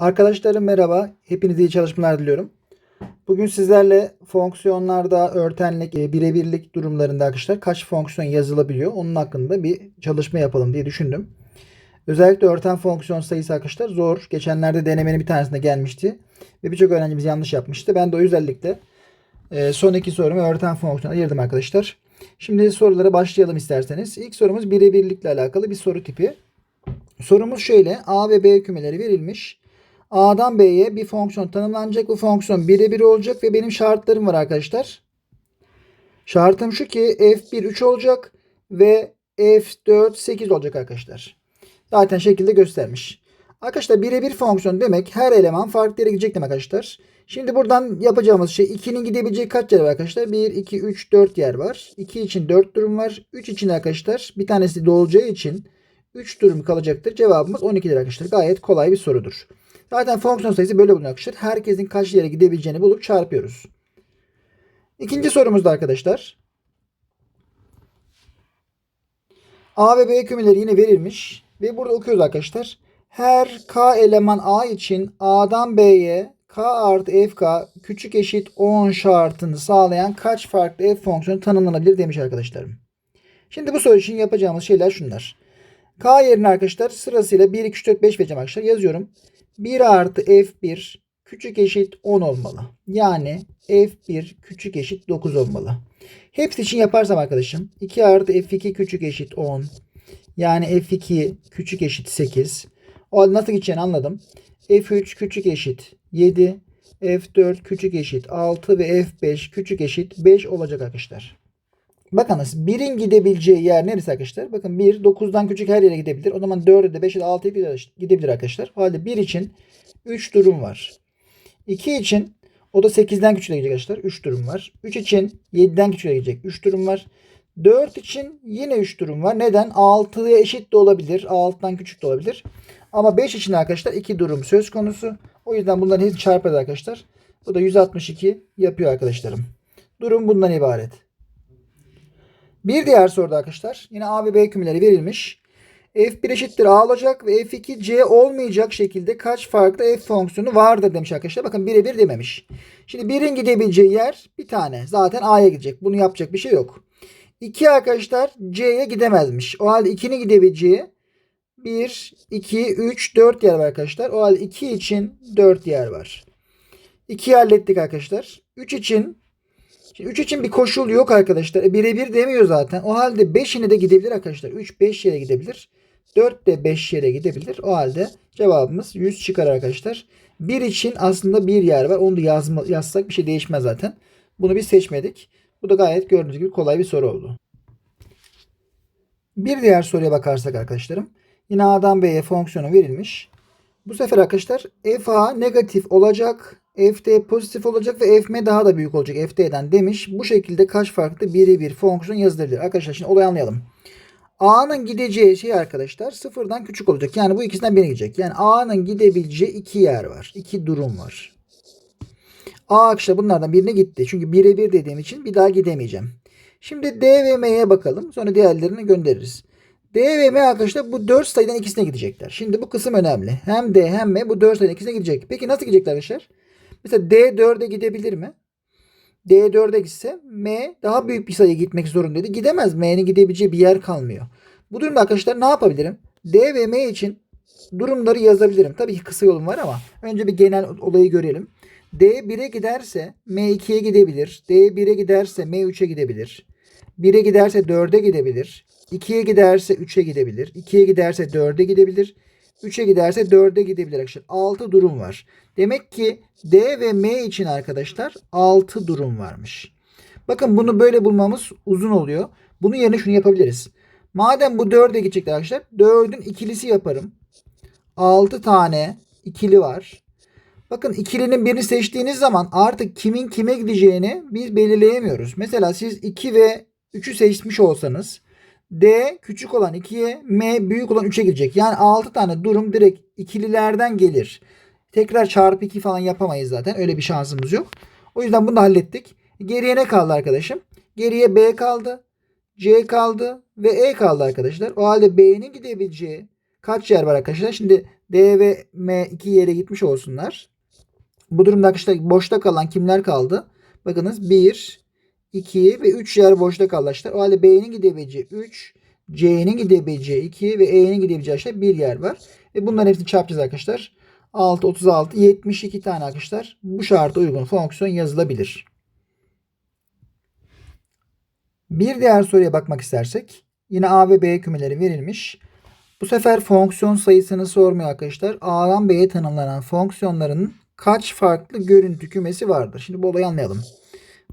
Arkadaşlarım merhaba. Hepinize iyi çalışmalar diliyorum. Bugün sizlerle fonksiyonlarda örtenlik, e, birebirlik durumlarında arkadaşlar kaç fonksiyon yazılabiliyor onun hakkında bir çalışma yapalım diye düşündüm. Özellikle örten fonksiyon sayısı arkadaşlar zor. Geçenlerde denemenin bir tanesinde gelmişti. Ve birçok öğrencimiz yanlış yapmıştı. Ben de o özellikle e, son iki sorumu örten fonksiyona ayırdım arkadaşlar. Şimdi sorulara başlayalım isterseniz. İlk sorumuz birebirlikle alakalı bir soru tipi. Sorumuz şöyle. A ve B kümeleri verilmiş. A'dan B'ye bir fonksiyon tanımlanacak. Bu fonksiyon birebir olacak ve benim şartlarım var arkadaşlar. Şartım şu ki F1 3 olacak ve F4 8 olacak arkadaşlar. Zaten şekilde göstermiş. Arkadaşlar birebir fonksiyon demek her eleman farklı yere gidecek demek arkadaşlar. Şimdi buradan yapacağımız şey 2'nin gidebileceği kaç yer var arkadaşlar? 1, 2, 3, 4 yer var. 2 için 4 durum var. 3 için arkadaşlar bir tanesi dolacağı için 3 durum kalacaktır. Cevabımız 12'dir arkadaşlar. Gayet kolay bir sorudur. Zaten fonksiyon sayısı böyle bulunuyor arkadaşlar. Herkesin kaç yere gidebileceğini bulup çarpıyoruz. İkinci sorumuzda arkadaşlar. A ve B kümeleri yine verilmiş. Ve burada okuyoruz arkadaşlar. Her k eleman A için A'dan B'ye k artı fk küçük eşit 10 şartını sağlayan kaç farklı f fonksiyonu tanımlanabilir demiş arkadaşlarım. Şimdi bu soru için yapacağımız şeyler şunlar. K yerine arkadaşlar sırasıyla 1, 2, 3, 4, 5 vereceğim arkadaşlar. Yazıyorum. 1 artı F1 küçük eşit 10 olmalı. Yani F1 küçük eşit 9 olmalı. Hepsi için yaparsam arkadaşım 2 artı F2 küçük eşit 10. Yani F2 küçük eşit 8. O nasıl gideceğini anladım. F3 küçük eşit 7. F4 küçük eşit 6 ve F5 küçük eşit 5 olacak arkadaşlar. Bakınız 1'in gidebileceği yer neresi arkadaşlar? Bakın 1 9'dan küçük her yere gidebilir. O zaman 4'e de 5'e de 6'ya de gidebilir arkadaşlar. O halde 1 için 3 durum var. 2 için o da 8'den küçüğe gidecek arkadaşlar. 3 durum var. 3 için 7'den küçüğe gidecek. 3 durum var. 4 için yine 3 durum var. Neden? 6'ya eşit de olabilir. 6'dan küçük de olabilir. Ama 5 için arkadaşlar 2 durum söz konusu. O yüzden bunların hepsini çarparız arkadaşlar. Bu da 162 yapıyor arkadaşlarım. Durum bundan ibaret. Bir diğer soruda arkadaşlar yine A ve B kümeleri verilmiş. F1 eşittir A olacak ve F2 C olmayacak şekilde kaç farklı F fonksiyonu vardır demiş arkadaşlar. Bakın birebir dememiş. Şimdi birin gidebileceği yer bir tane. Zaten A'ya gidecek. Bunu yapacak bir şey yok. 2 arkadaşlar C'ye gidemezmiş. O halde 2'nin gidebileceği 1, 2, 3, 4 yer var arkadaşlar. O halde 2 için 4 yer var. 2'yi hallettik arkadaşlar. 3 için Şimdi 3 için bir koşul yok arkadaşlar. E, Birebir demiyor zaten. O halde 5'ine de gidebilir arkadaşlar. 3 5 yere gidebilir. 4 de 5 yere gidebilir. O halde cevabımız 100 çıkar arkadaşlar. 1 için aslında bir yer var. Onu da yazma, yazsak bir şey değişmez zaten. Bunu biz seçmedik. Bu da gayet gördüğünüz gibi kolay bir soru oldu. Bir diğer soruya bakarsak arkadaşlarım. Yine A'dan B'ye fonksiyonu verilmiş. Bu sefer arkadaşlar FA negatif olacak. FD pozitif olacak ve FM daha da büyük olacak FD'den demiş. Bu şekilde kaç farklı birebir fonksiyon yazılabilir? Arkadaşlar şimdi olayı anlayalım. A'nın gideceği şey arkadaşlar sıfırdan küçük olacak. Yani bu ikisinden birine gidecek. Yani A'nın gidebileceği iki yer var. iki durum var. A arkadaşlar bunlardan birine gitti. Çünkü birebir dediğim için bir daha gidemeyeceğim. Şimdi D ve M'ye bakalım. Sonra diğerlerini göndeririz. D ve M arkadaşlar bu 4 sayıdan ikisine gidecekler. Şimdi bu kısım önemli. Hem D hem M bu 4 sayıdan ikisine gidecek. Peki nasıl gidecekler arkadaşlar? Mesela D 4'e gidebilir mi? D 4'e gitse M daha büyük bir sayıya gitmek zorundaydı. Gidemez. M'nin gidebileceği bir yer kalmıyor. Bu durumda arkadaşlar ne yapabilirim? D ve M için durumları yazabilirim. Tabii ki kısa yolum var ama önce bir genel olayı görelim. D 1'e giderse M 2'ye gidebilir. D 1'e giderse M 3'e gidebilir. 1'e giderse 4'e gidebilir. 2'ye giderse 3'e gidebilir. 2'ye giderse 4'e gidebilir. 3'e giderse 4'e gidebilir arkadaşlar. 6 durum var. Demek ki D ve M için arkadaşlar 6 durum varmış. Bakın bunu böyle bulmamız uzun oluyor. Bunun yerine şunu yapabiliriz. Madem bu 4'e gidecekler arkadaşlar. 4'ün ikilisi yaparım. 6 tane ikili var. Bakın ikilinin birini seçtiğiniz zaman artık kimin kime gideceğini biz belirleyemiyoruz. Mesela siz 2 ve 3'ü seçmiş olsanız D küçük olan 2'ye M büyük olan 3'e gidecek. Yani 6 tane durum direkt ikililerden gelir. Tekrar çarpı 2 falan yapamayız zaten. Öyle bir şansımız yok. O yüzden bunu da hallettik. Geriye ne kaldı arkadaşım? Geriye B kaldı. C kaldı ve E kaldı arkadaşlar. O halde B'nin gidebileceği kaç yer var arkadaşlar? Şimdi D ve M iki yere gitmiş olsunlar. Bu durumda arkadaşlar boşta kalan kimler kaldı? Bakınız 1, 2 ve 3 yer boşta kaldı. O halde B'nin gidebileceği 3, C'nin gidebileceği 2 ve E'nin gidebileceği arkadaşlar 1 yer var. Ve bunların hepsini çarpacağız arkadaşlar. 6, 36, 72 tane arkadaşlar bu şarta uygun fonksiyon yazılabilir. Bir diğer soruya bakmak istersek yine A ve B kümeleri verilmiş. Bu sefer fonksiyon sayısını sormuyor arkadaşlar. A'dan B'ye tanımlanan fonksiyonların kaç farklı görüntü kümesi vardır? Şimdi bu olayı anlayalım.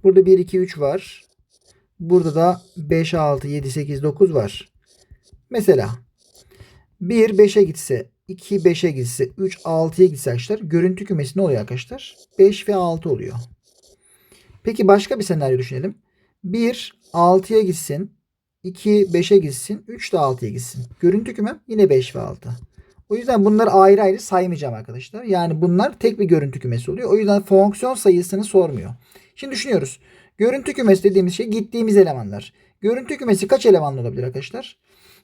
Burada 1, 2, 3 var. Burada da 5, 6, 7, 8, 9 var. Mesela 1 5'e gitse, 2 5'e gitse, 3 6'ya gitse arkadaşlar görüntü kümesi ne oluyor arkadaşlar? 5 ve 6 oluyor. Peki başka bir senaryo düşünelim. 1 6'ya gitsin, 2 5'e gitsin, 3 de 6'ya gitsin. Görüntü kümem yine 5 ve 6. O yüzden bunları ayrı ayrı saymayacağım arkadaşlar. Yani bunlar tek bir görüntü kümesi oluyor. O yüzden fonksiyon sayısını sormuyor. Şimdi düşünüyoruz. Görüntü kümesi dediğimiz şey gittiğimiz elemanlar. Görüntü kümesi kaç elemanlı olabilir arkadaşlar?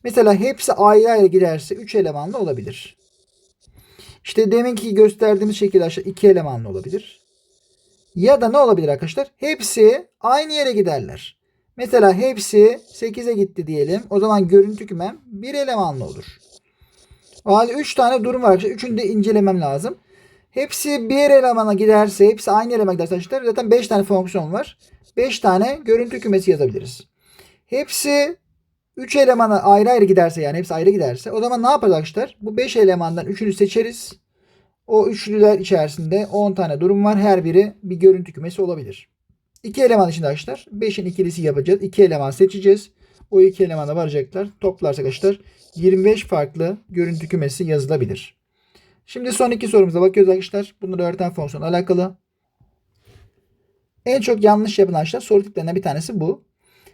Mesela hepsi ayrı ayrı giderse 3 elemanlı olabilir. İşte deminki gösterdiğimiz şekilde aşağı 2 elemanlı olabilir. Ya da ne olabilir arkadaşlar? Hepsi aynı yere giderler. Mesela hepsi 8'e gitti diyelim. O zaman görüntü kümem 1 elemanlı olur. O halde 3 tane durum var arkadaşlar. Üçünü de incelemem lazım. Hepsi bir elemana giderse, hepsi aynı elemana giderse arkadaşlar zaten 5 tane fonksiyon var. 5 tane görüntü kümesi yazabiliriz. Hepsi 3 elemana ayrı ayrı giderse yani hepsi ayrı giderse o zaman ne yaparız arkadaşlar? Bu 5 elemandan 3'ünü seçeriz. O üçlüler içerisinde 10 tane durum var. Her biri bir görüntü kümesi olabilir. 2 eleman içinde arkadaşlar 5'in ikilisi yapacağız. 2 eleman seçeceğiz. O iki elemana varacaklar. Toplarsak arkadaşlar 25 farklı görüntü kümesi yazılabilir. Şimdi son iki sorumuza bakıyoruz arkadaşlar. Bunları öğreten fonksiyonla alakalı. En çok yanlış yapılan arkadaşlar soru tiplerinden bir tanesi bu.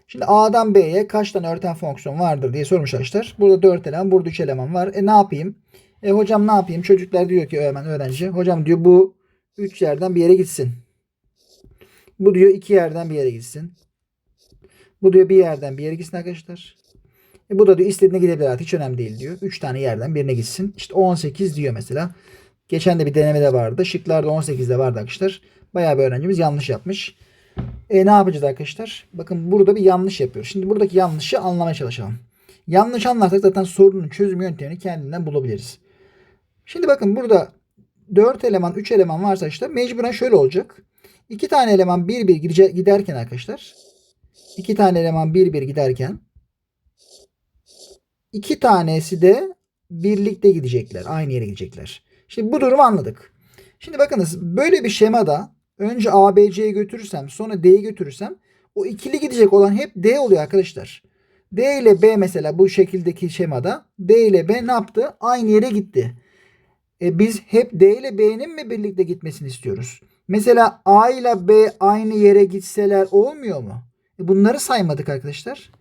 Şimdi A'dan B'ye kaç tane öğreten fonksiyon vardır diye sormuş arkadaşlar. Burada 4 eleman, burada 3 eleman var. E ne yapayım? E hocam ne yapayım? Çocuklar diyor ki hemen öğrenci. Hocam diyor bu 3 yerden bir yere gitsin. Bu diyor 2 yerden bir yere gitsin. Bu diyor bir yerden bir yere gitsin arkadaşlar. E bu da diyor istediğine gidebilir artık hiç önemli değil diyor. 3 tane yerden birine gitsin. İşte 18 diyor mesela. Geçen de bir denemede vardı. Şıklarda 18'de vardı arkadaşlar. Bayağı bir öğrencimiz yanlış yapmış. E ne yapacağız arkadaşlar? Bakın burada bir yanlış yapıyor. Şimdi buradaki yanlışı anlamaya çalışalım. Yanlış anlarsak zaten sorunun çözüm yöntemini kendinden bulabiliriz. Şimdi bakın burada 4 eleman 3 eleman varsa işte mecburen şöyle olacak. 2 tane eleman bir bir giderken arkadaşlar 2 tane eleman bir bir giderken iki tanesi de birlikte gidecekler. Aynı yere gidecekler. Şimdi bu durumu anladık. Şimdi bakınız böyle bir şemada önce A, B, C'yi götürürsem sonra D'yi götürürsem o ikili gidecek olan hep D oluyor arkadaşlar. D ile B mesela bu şekildeki şemada D ile B ne yaptı? Aynı yere gitti. E biz hep D ile B'nin mi birlikte gitmesini istiyoruz? Mesela A ile B aynı yere gitseler olmuyor mu? E bunları saymadık arkadaşlar.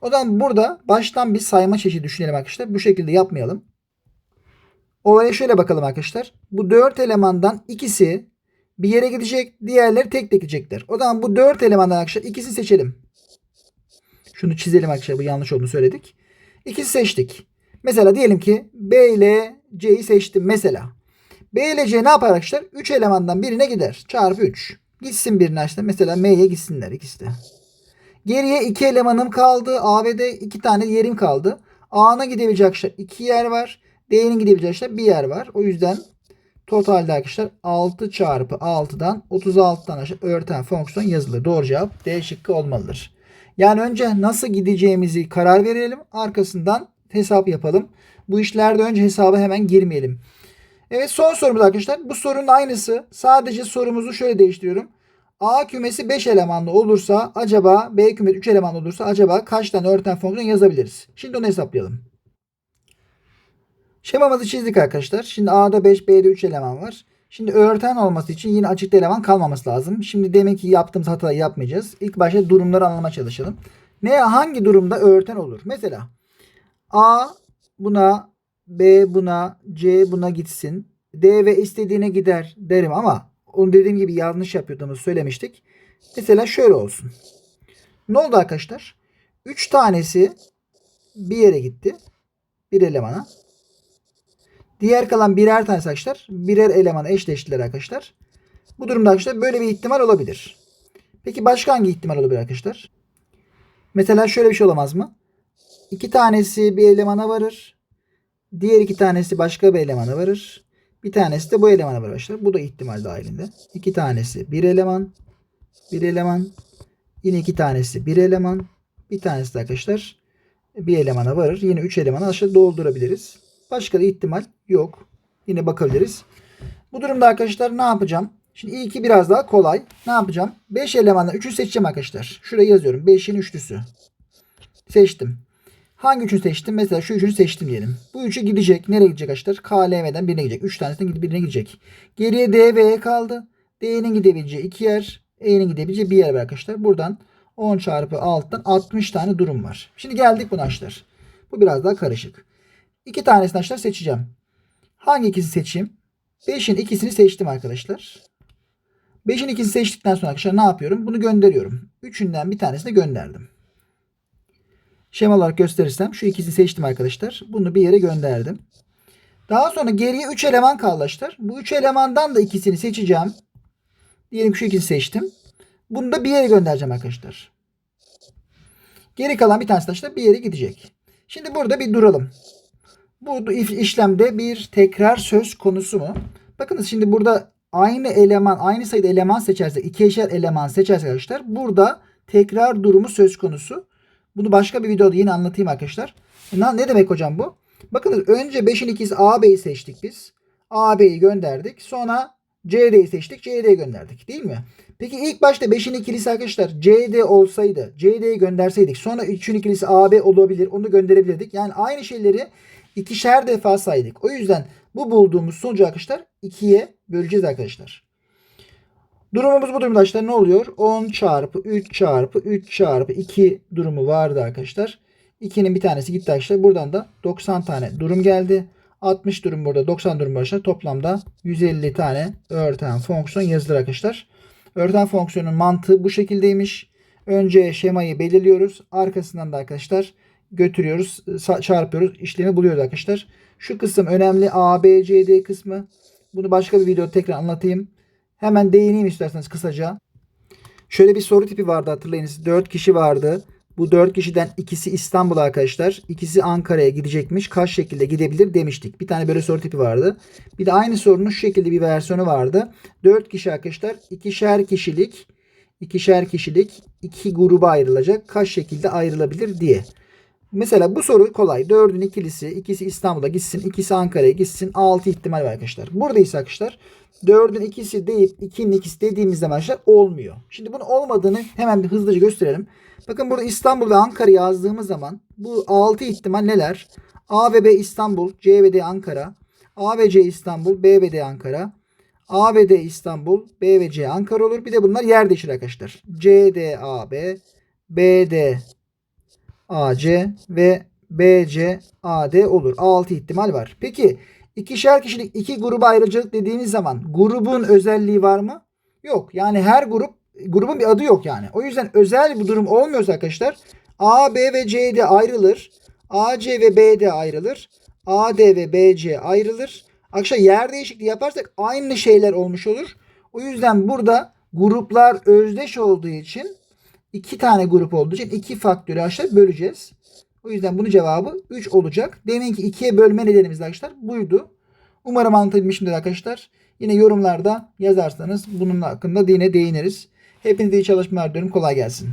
O zaman burada baştan bir sayma çeşidi düşünelim arkadaşlar. Bu şekilde yapmayalım. Olaya şöyle bakalım arkadaşlar. Bu 4 elemandan ikisi bir yere gidecek. Diğerleri tek tek gidecekler. O zaman bu 4 elemandan arkadaşlar ikisini seçelim. Şunu çizelim arkadaşlar. Bu yanlış olduğunu söyledik. İkisi seçtik. Mesela diyelim ki B ile C'yi seçtim mesela. B ile C ne yapar arkadaşlar? 3 elemandan birine gider. Çarpı 3. Gitsin birine arkadaşlar. Mesela M'ye gitsinler ikisi de. Geriye 2 elemanım kaldı. A ve D 2 tane yerim kaldı. A'na gidebilecek arkadaşlar 2 yer var. D'nin gidebilecek arkadaşlar bir yer var. O yüzden totalde arkadaşlar 6 çarpı 6'dan 36 tane arkadaşlar öğreten fonksiyon yazılır. Doğru cevap D şıkkı olmalıdır. Yani önce nasıl gideceğimizi karar verelim. Arkasından hesap yapalım. Bu işlerde önce hesaba hemen girmeyelim. Evet son sorumuz arkadaşlar. Bu sorunun aynısı. Sadece sorumuzu şöyle değiştiriyorum. A kümesi 5 elemanlı olursa acaba B kümesi 3 elemanlı olursa acaba kaç tane öğreten fonksiyon yazabiliriz? Şimdi onu hesaplayalım. Şemamızı çizdik arkadaşlar. Şimdi A'da 5, B'de 3 eleman var. Şimdi öğreten olması için yine açıkta eleman kalmaması lazım. Şimdi demek ki yaptığımız hatayı yapmayacağız. İlk başta durumları anlamaya çalışalım. Ne hangi durumda öğreten olur? Mesela A buna, B buna, C buna gitsin. D ve istediğine gider derim ama onu dediğim gibi yanlış yapıyordığımızı söylemiştik. Mesela şöyle olsun. Ne oldu arkadaşlar? 3 tanesi bir yere gitti. Bir elemana. Diğer kalan birer tanesi arkadaşlar birer elemana eşleştiler arkadaşlar. Bu durumda arkadaşlar böyle bir ihtimal olabilir. Peki başka hangi ihtimal olabilir arkadaşlar? Mesela şöyle bir şey olamaz mı? İki tanesi bir elemana varır. Diğer iki tanesi başka bir elemana varır. Bir tanesi de bu elemana arkadaşlar. Bu da ihtimal dahilinde. İki tanesi bir eleman. Bir eleman. Yine iki tanesi bir eleman. Bir tanesi de arkadaşlar bir elemana varır. Yine üç elemanı aşağı doldurabiliriz. Başka da ihtimal yok. Yine bakabiliriz. Bu durumda arkadaşlar ne yapacağım? Şimdi ilki biraz daha kolay. Ne yapacağım? 5 elemandan 3'ü seçeceğim arkadaşlar. Şuraya yazıyorum. 5'in üçlüsü. Seçtim. Hangi üçünü seçtim? Mesela şu üçünü seçtim diyelim. Bu üçü gidecek. Nereye gidecek arkadaşlar? KLM'den birine gidecek. 3 tanesinden gidip birine gidecek. Geriye D ve E kaldı. D'nin gidebileceği 2 yer. E'nin gidebileceği bir yer var arkadaşlar. Buradan 10 çarpı 6'dan 60 tane durum var. Şimdi geldik buna arkadaşlar. Bu biraz daha karışık. İki tanesini arkadaşlar seçeceğim. Hangi ikisi seçeyim? 5'in ikisini seçtim arkadaşlar. 5'in ikisini seçtikten sonra arkadaşlar ne yapıyorum? Bunu gönderiyorum. Üçünden bir tanesini gönderdim. Şema olarak gösterirsem şu ikisini seçtim arkadaşlar. Bunu bir yere gönderdim. Daha sonra geriye 3 eleman arkadaşlar. Bu 3 elemandan da ikisini seçeceğim. Diyelim şu ikisini seçtim. Bunu da bir yere göndereceğim arkadaşlar. Geri kalan bir tanesi arkadaşlar bir yere gidecek. Şimdi burada bir duralım. Bu işlemde bir tekrar söz konusu mu? Bakınız şimdi burada aynı eleman, aynı sayıda eleman seçersek, ikişer eleman seçersek arkadaşlar burada tekrar durumu söz konusu. Bunu başka bir videoda yine anlatayım arkadaşlar. Ne, ne demek hocam bu? Bakınız önce 5'in ikisi AB'yi seçtik biz. AB'yi gönderdik. Sonra CD'yi seçtik. CD'yi gönderdik. Değil mi? Peki ilk başta 5'in ikilisi arkadaşlar CD olsaydı CD'yi gönderseydik. Sonra 3'ün ikilisi AB olabilir. Onu gönderebilirdik. Yani aynı şeyleri ikişer defa saydık. O yüzden bu bulduğumuz sonucu arkadaşlar 2'ye böleceğiz arkadaşlar. Durumumuz bu durumda arkadaşlar ne oluyor? 10 çarpı 3 çarpı 3 çarpı 2 durumu vardı arkadaşlar. 2'nin bir tanesi gitti arkadaşlar. Buradan da 90 tane durum geldi. 60 durum burada 90 durum arkadaşlar. Toplamda 150 tane öğreten fonksiyon yazılır arkadaşlar. Öğreten fonksiyonun mantığı bu şekildeymiş. Önce şemayı belirliyoruz. Arkasından da arkadaşlar götürüyoruz. Çarpıyoruz. işlemi buluyoruz arkadaşlar. Şu kısım önemli. A, B, C, D kısmı. Bunu başka bir videoda tekrar anlatayım. Hemen değineyim isterseniz kısaca. Şöyle bir soru tipi vardı hatırlayınız. 4 kişi vardı. Bu 4 kişiden ikisi İstanbul arkadaşlar. İkisi Ankara'ya gidecekmiş. Kaç şekilde gidebilir demiştik. Bir tane böyle soru tipi vardı. Bir de aynı sorunun şu şekilde bir versiyonu vardı. 4 kişi arkadaşlar ikişer kişilik ikişer kişilik iki gruba ayrılacak. Kaç şekilde ayrılabilir diye. Mesela bu soru kolay. 4'ün ikilisi ikisi İstanbul'a gitsin. ikisi Ankara'ya gitsin. 6 ihtimal var arkadaşlar. Burada ise arkadaşlar 4'ün ikisi deyip 2'nin ikisi dediğimiz zaman arkadaşlar olmuyor. Şimdi bunun olmadığını hemen bir hızlıca gösterelim. Bakın burada İstanbul ve Ankara yazdığımız zaman bu 6 ihtimal neler? A ve B İstanbul, C ve D Ankara. A ve C İstanbul, B ve D Ankara. A ve D İstanbul, B ve C Ankara olur. Bir de bunlar yer değişir arkadaşlar. C, D, A, B, B, D, A, C ve B, C, A, D olur. 6 ihtimal var. Peki ikişer kişilik iki gruba ayrıcalık dediğimiz zaman grubun özelliği var mı? Yok. Yani her grup grubun bir adı yok yani. O yüzden özel bir durum olmuyorsa arkadaşlar A, B ve C de ayrılır. A, C ve B de ayrılır. A, D ve B, C ayrılır. Arkadaşlar yer değişikliği yaparsak aynı şeyler olmuş olur. O yüzden burada gruplar özdeş olduğu için iki tane grup olduğu için iki faktörü aşağı böleceğiz. O yüzden bunun cevabı 3 olacak. Demin ki 2'ye bölme nedenimiz arkadaşlar buydu. Umarım anlatabilmişimdir arkadaşlar. Yine yorumlarda yazarsanız bunun hakkında yine değiniriz. Hepinize iyi çalışmalar diyorum. Kolay gelsin.